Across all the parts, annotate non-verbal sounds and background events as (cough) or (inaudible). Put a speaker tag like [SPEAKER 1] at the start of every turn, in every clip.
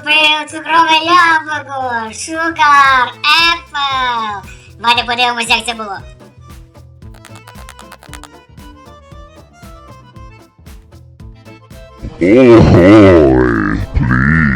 [SPEAKER 1] купив цукрове яблуко, шукар, епл. Давайте подивимося, як це було.
[SPEAKER 2] Ahoy, please.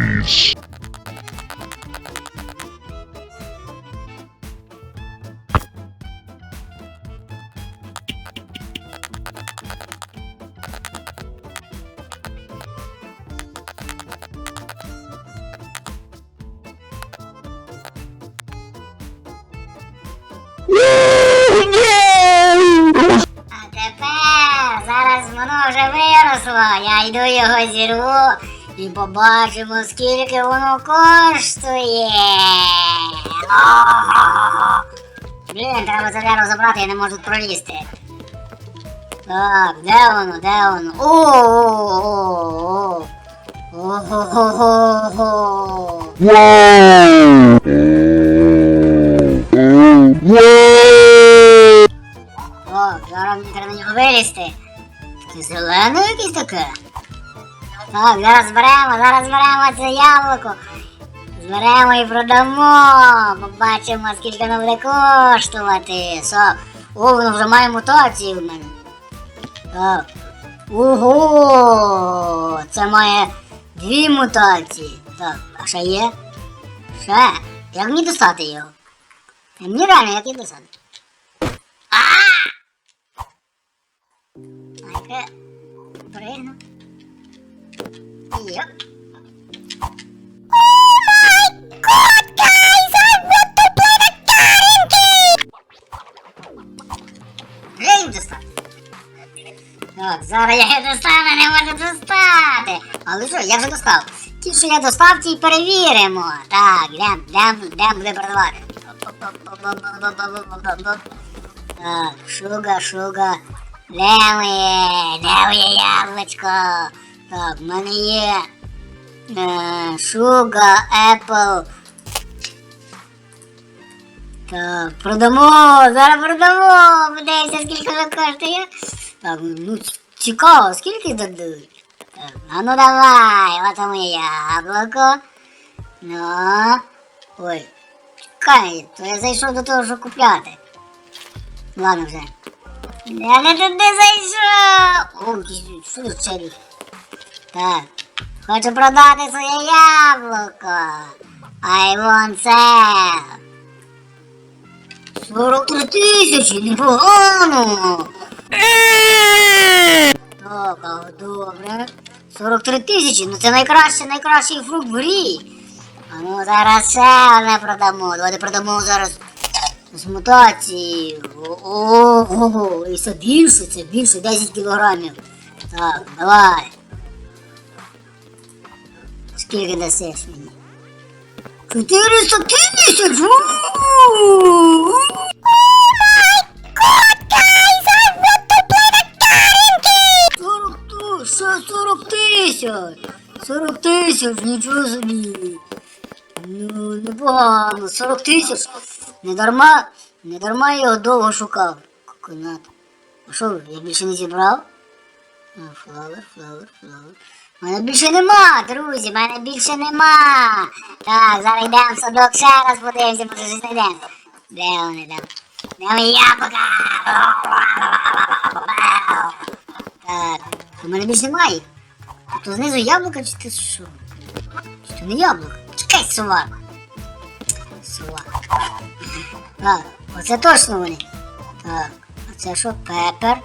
[SPEAKER 1] Виросло. Я йду його зірву і побачимо, скільки воно коштує. Блін, треба це дерево забрати, я не можу пролізти. Так, де воно, де воно? О-о-о-о. Ого-го-го-го. О, зараз мені треба на нього вилізти. Зелене якесь таке. Так, зараз зберемо, зараз зберемо це яблуко. Зберемо і продамо. Побачимо, скільки воно буде коштувати. Так. О, воно вже має мутації в мене. Так. Ого! Це має дві мутації. Так, а ще є? Ще? Як мені достати його? Мені реально як її достати? Найка пригну. Так, зараз я її достану, не можу достати. Але що, я вже достав. Ті, що я достав, ті й перевіримо. Так, йдем буде продавати. Так, шуга, шуга. Де моє? Де моє яблучко? Так, в мене є. Е, шуга, епл. Так, продамо, зараз продамо. Подивимося, скільки воно коштує. Так, ну цікаво, скільки дадуть? Так, а ну давай, от моє яблуко. Ну. Ой, чекай, то я зайшов до того, що купляти. Ладно вже. Я не туди зайшов. О, що черві? Так. Хочу продати своє яблуко. I want sell. 43 тисячі, непогано. Так, добре. 43 тисячі, ну це найкраще, найкращий фрукт в грі. А ну зараз ще не продамо. Давайте продамо зараз з мутації. Ого, і це більше, це більше 10 кілограмів. Так, давай. Скільки дасиш мені? 400 тисяч! У! Сорок ту- що 40 тисяч! 40 тисяч, нічого собі. Ну, непогано, 40 тисяч. Не дарма, не дарма я його довго шукав. Коконат. А що, я більше не зібрав? Флауер, флауер, флауер. Мене більше нема, друзі, мене більше нема. Так, зараз йдемо в садок ще раз подивимося, може щось знайдемо. Де вони там? Де мої яблука? Так, у мене більше немає. їх. То знизу яблука чи ти що? Чи то не яблука? Чекай, сова. Сова. Так, оце точно вони. Так, а це що? Пепер.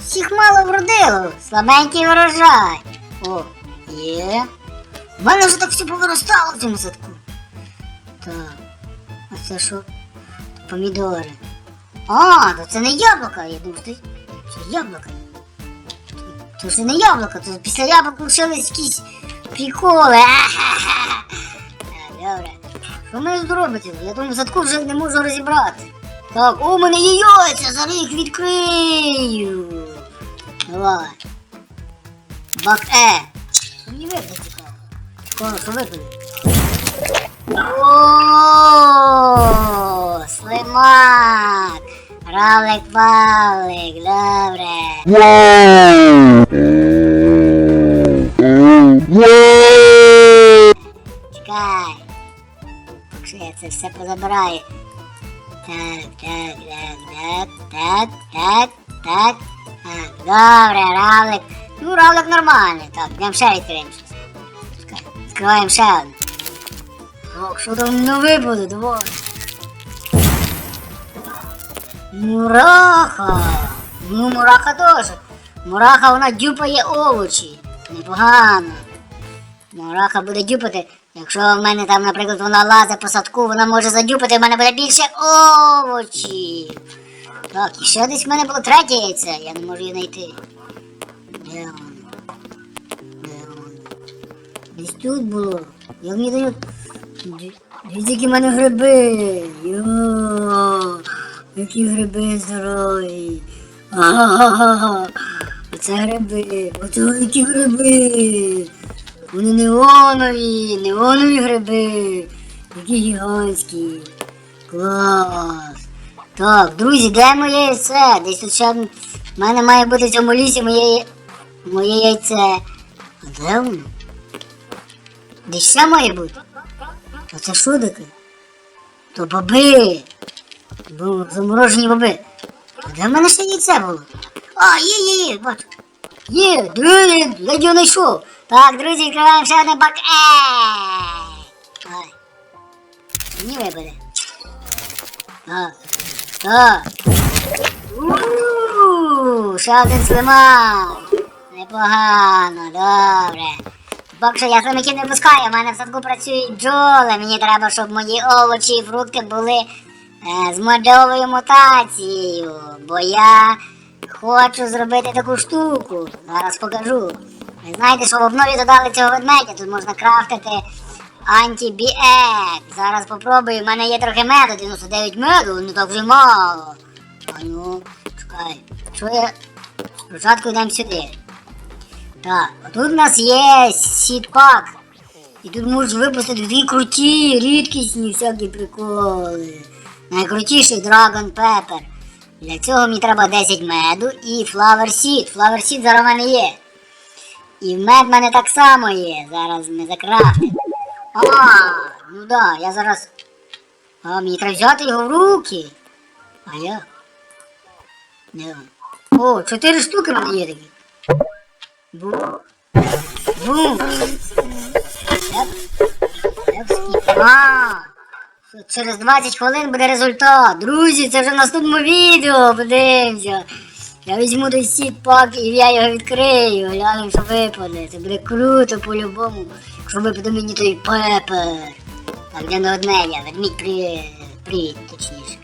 [SPEAKER 1] Всіх мало вродило. Слабенький врожай. О, є. У мене вже так все повиростало в цьому садку. Так. А це що? Помідори. А, то це не яблука, я думаю, що це яблука. То це не яблука, то після яблук лишились якісь приколи. Так, добре. Що ми тут? Я в садку вже не можу розібрати. Так, у мене є яйця, зараз їх відкрию. Давай. Бак Е. Мені випити цікаво. Що випили. Слимак. Равлик Павлик, добре.
[SPEAKER 2] Whoa! Oh, whoa!
[SPEAKER 1] це все позабираю. Так, так, так, так, так, так, так. Так, добре, равлик. Ну, равлик нормальний. Так, йдемо ще відкриємо щось. Чекай, Відкриваємо ще. Так, що там нове буде, давай. Мураха. Ну, мураха теж. Мураха вона дюпає овочі. Непогано. Мураха буде дюпати. Якщо в мене там, наприклад, вона лазить по садку, вона може задюпати, в мене буде більше овочів. Так, і ще десь в мене було третє яйце, я не можу її знайти. Де воно? Десь тут було. Як мені. Ді- Дивіться, які в мене гриби. Йо, які гриби здорові. Ага, оце гриби. Оце які гриби. Вони неонові, неонові гриби. Які гігантські. Клас. Так, друзі, де моє яйце? Десь тут ще в мене має бути в цьому лісі моє, я- моє яйце. Де? Десь ще має бути. А це що? То баби. Бо заморожені баби. А де в мене ще яйце було? А, є, є, є, бачу. Є, друзі, ледь його знайшов. Так, друзі, відкриваємо ще один бак. Ей! Мені випаде. Так. Так. Ууу, ще один слимак. Непогано, добре. Що я слимаків не пускаю, в мене в садку працюють бджоли. Мені треба, щоб мої овочі і фрукти були е, з модовою мутацією. Бо я хочу зробити таку штуку. Зараз покажу. Ви знаєте, що в обнові додали цього ведмедя, тут можна крафтити антибіек. Зараз попробую, в мене є трохи меду, 99 меду, не так вже мало. А ну, чекай, що я. Спочатку йдемо сюди. Так, а тут у нас є сітпак. І тут можеш випустити дві круті, рідкісні всякі приколи. Найкрутіший Dragon Pepper. Для цього мені треба 10 меду і Flower Seed. Flower Seed зараз в мене є. І мед в мене так само є. Зараз ми закрафтимо. А, ну да, я зараз. А, мені треба взяти його в руки. А я. Не. О, чотири штуки в є такі. А, через 20 хвилин буде результат. Друзі, це вже в наступному відео, подивимося. Я візьму той сітпак і я його відкрию, глянемо, що випаде. Це буде круто по-любому, якщо випаде мені той пепер. Так, де не одне я, ведмідь привіт, привіт, точніше.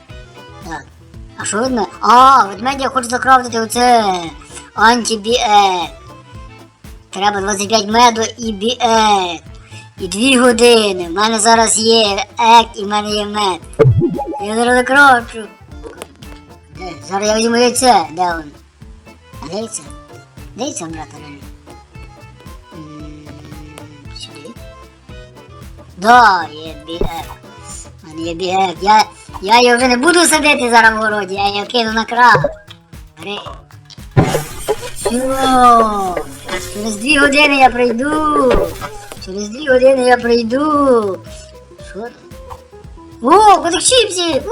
[SPEAKER 1] Так. А що ведмедь? А, ведмедь я хочу закрафтити оце антибіек. Треба 25 меду і біек. І 2 години. У мене зараз є ек і в мене є мед. Я зараз закрафчу. Зараз я візьму яйце. Де воно? А яйце? Де яйце брати реально? Сюди. Да, є біек. У мене є біек. Я, я його вже не буду садити зараз в городі, я його кину на крав. Бери. Все. Через дві години я прийду. Через дві години я прийду. Що? О, котик чіпсі!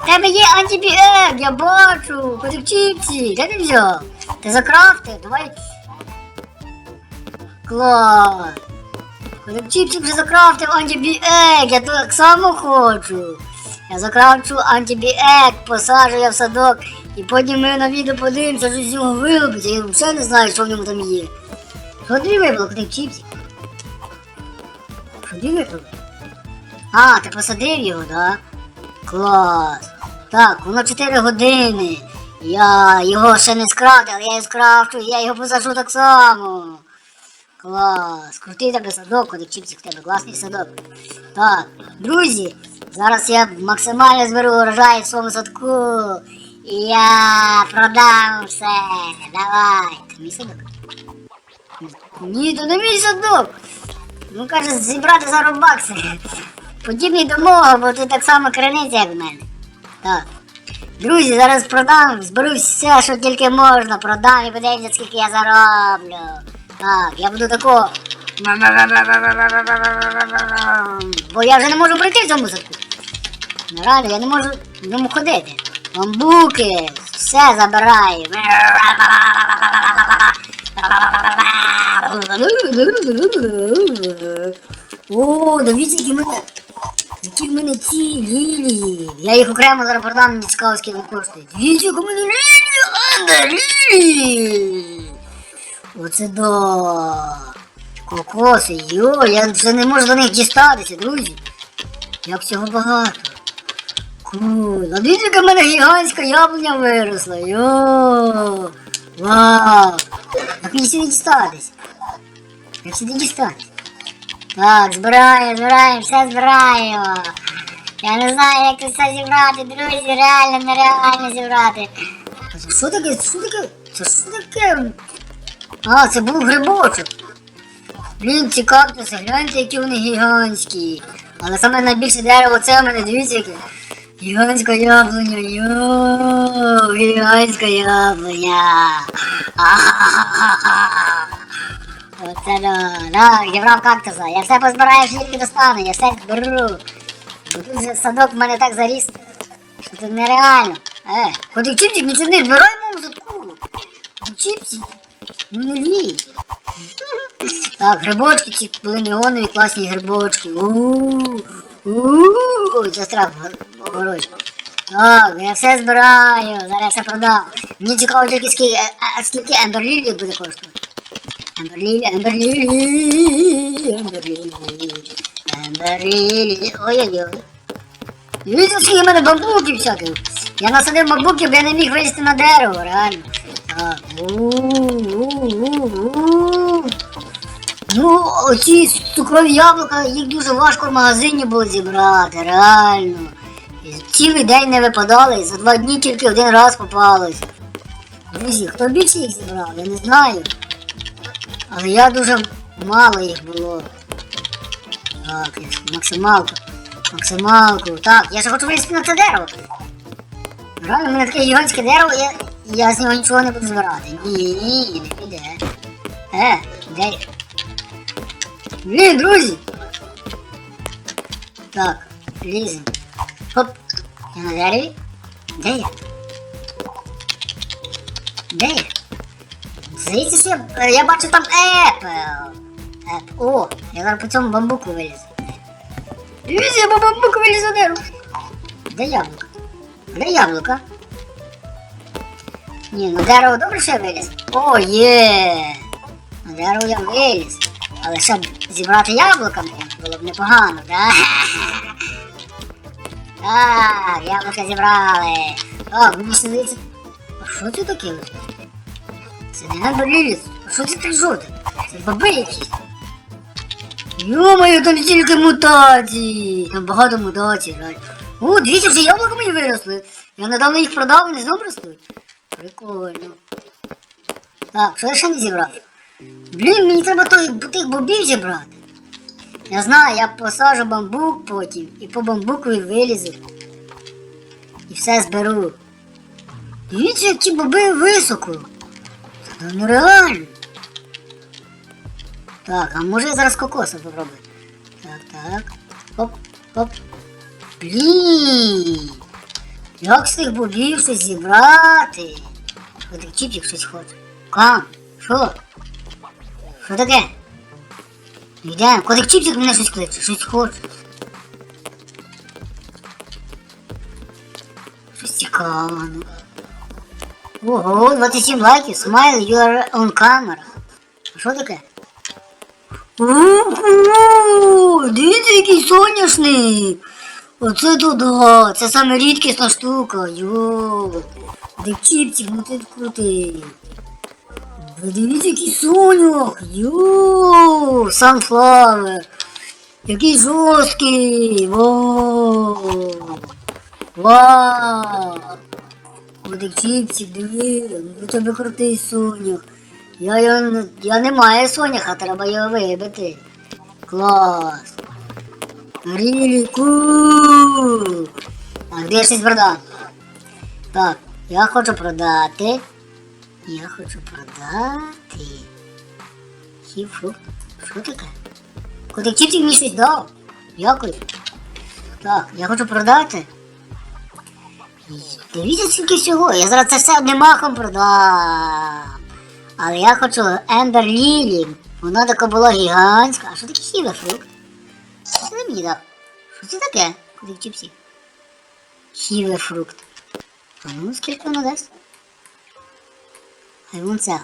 [SPEAKER 1] В Тебе є антибіек, я бачу! Котик чіпсі! Де ти взяв? Ти закрафтив? Давай. Клас! Котик чіпсі вже закрафтив антибіек, я так само хочу. Я закрафчу антибіек, посаджу я в садок, і потім ми на відео подивимося, що з нього вилупиться. Я взагалі не знаю, що в ньому там є. Що тобі випало, котик чіпсі? Що тобі? А, ти посадив його, да? Клас. Так, воно 4 години. Я його ще не скрафтив, але я його скрафчу, я його посаджу так само. Клас. Крутий тебе садок, коли чіпсик в тебе класний садок. Так, друзі, зараз я максимально зберу урожай в своєму садку. Я продам все. Давай. Це мій садок. Ні, то не мій садок. Ну каже, зібрати за робакси. Подібний до мого, бо ти так само криниця, як в мене. Так. Друзі, зараз продам, зберу все, що тільки можна, продам і подивимося, скільки я зароблю. Так, я буду тако Бо я вже не можу пройти в цьому садку. Реально, я не можу в ньому ходити. Бамбуки, все забираю. О, дивіться, які в мене. Які в мене ці лілії. Я їх окремо зараз мені цікаво, скільки коштують. Дивіться, які в мене лілії, лілії. Оце да. Кокоси, йо, я вже не можу до них дістатися, друзі. Як всього багато. Кул. А дивіться, в мене гігантська яблуня виросла. Йо. Вау. Як мені сюди дістатись? Як сюди дістатись? Так, збираємо, збираємо, все збираємо. Я не знаю, як це все зібрати, друзі, реально, нереально зібрати. Що таке? Що таке? Це що таке? А, це був грибочок. Блін, ці кактуси, гляньте, які вони гігантські. Але саме найбільше дерево це у мене, дивіться яке. Гігантська яблуня, йо, гігантська яблуня. (laughs) Оце да, зібрав кактуса. Я все позбираю, що тільки достану, я все беру. Тут же садок в мене так заріс, що це нереально. Е, ходи чіпчик, не збирай мому садку. Чіпчик, ну лізь. Так, грибочки ці були неонові класні грибочки. Ууу, ууу, страх огородь. Так, я все збираю, зараз я все продам. Мені цікаво тільки скільки, а, скільки емберлілі буде коштувати. Емберлілі, емберлілі, емберлілі, емберлілі. Ой-ой-ой. Дивіться, скільки в мене бамбуків всяких. Я насадив бамбуків, бо я не міг вилізти на дерево, реально. Так, у-у-у-у. Ну, оці цукрові яблука, їх дуже важко в магазині було зібрати, реально. Цілий день не випадали, за два дні тільки один раз попалось. Друзі, хто більше їх зібрав, я не знаю. Але я дуже мало їх було. Так, максималку. Максималку. Так, я ще хочу вилізти на це дерево. Реально, в мене таке гігантське дерево, я, я з нього нічого не буду збирати. Ні, не піде. Е, де Блін, друзі! Так, лізем. Хоп. Я на дереві. Де я? Де я? Здається, що я, я бачу там епл. Еп. О, я зараз по цьому бамбуку вилізу. Дивіться, я по бамбуку вилізу дерево. Де яблука? Де яблука? Ні, ну дерево добре, що я виліз. О, є! На дерево я виліз. Але щоб зібрати яблука мені було б непогано, так? (laughs) Так, яблука зібрали. О, мені сидиться. А що це таке? Це не гамберліліс. А що це так жовте? Це баби якісь. Йо-моє, там стільки мутацій. Там багато мутацій, реально. О, дивіться, вже яблука мені виросли. Я недавно їх продав, вони знов ростуть. Прикольно. Так, що я ще не зібрав? Блін, мені треба той, тих бобів зібрати. Я знаю, я посажу бамбук потім і по бамбуку і вилізу. І все зберу. Дивіться, як боби високо. Це нереально. Так, а може зараз кокоса попробую? Так, так. Хоп, хоп. Блін. Як з тих бобів щось зібрати? Чіпчик щось хоче. Кам, що? Що таке? Йдемо, котик чіпсик мене щось кличе, щось хоче. Щось цікаве. Ого, 27 лайків, смайл, you are on camera. Що таке? Ого, дивіться, який соняшник. Оце туди, це саме рідкісна штука, йо. Де чіпчик, ну ти крутий. Ви дивіться, який сонях! Йоу, Sunflower! Який жорсткий! Вау! Вау! Чіпчик, диви, ну тебе крутий сонях. Я, його я не маю соняха, треба його вибити. Клас! Really cool! Так, де щось продам? Так, я хочу продати. Я хочу продати. Хів, фрукт. Що таке? Котик чіпчик мені щось дав. Дякую. Так, я хочу продати. Дивіться скільки всього. Я зараз це все одним махом продам. Але я хочу Ембер Лілі. Вона така була гігантська. А що таке хіве фрукт? Що ти мені дав? Що це таке? Котик чіпсі. Хіве фрукт. А ну скільки воно дасть? Хай вон це.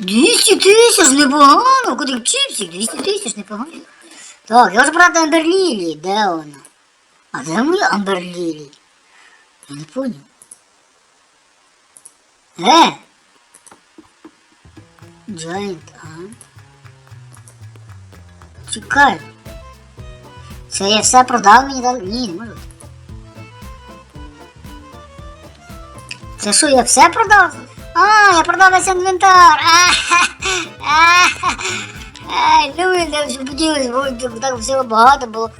[SPEAKER 1] 200 тисяч, непогано, куди чіпсик, 200 тисяч, непогано. Так, я вже брати Амберлілі, де вона? А де моя Амберлілі? Я не поняв. Е! Giant, а? Чекай. Це я все продав мені дали? Ні, не можу. Це що, я все продав? А, я продав весь інвентар. (laughs) Ай, ну ви не що поділись, бо так всього багато було.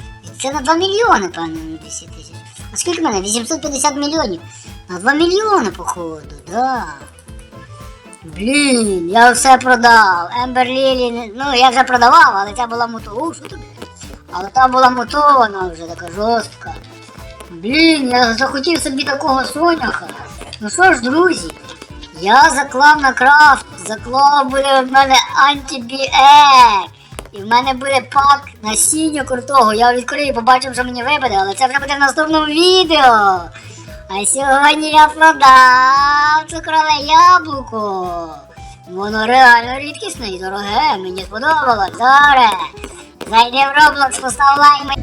[SPEAKER 1] Це на 2 мільйони, певно, 10 тисяч. А скільки в мене? 850 мільйонів. На 2 мільйони, походу, да. Блін, я все продав. Ембер Лілі, ну я вже продавав, але ця була тобі? Але та була мотована вже така жорстка. Блін, я захотів собі такого соняха. Ну що ж, друзі, я заклав на крафт, заклав буде в мене антибіек. І в мене буде пак насіння крутого. Я відкрию, побачимо, що мені випаде, але це вже буде в наступному відео. А сьогодні я продав цукрове яблуко. Воно реально рідкісне і дороге, мені сподобалось. Добре. Зайди в Roblox, постав лайк.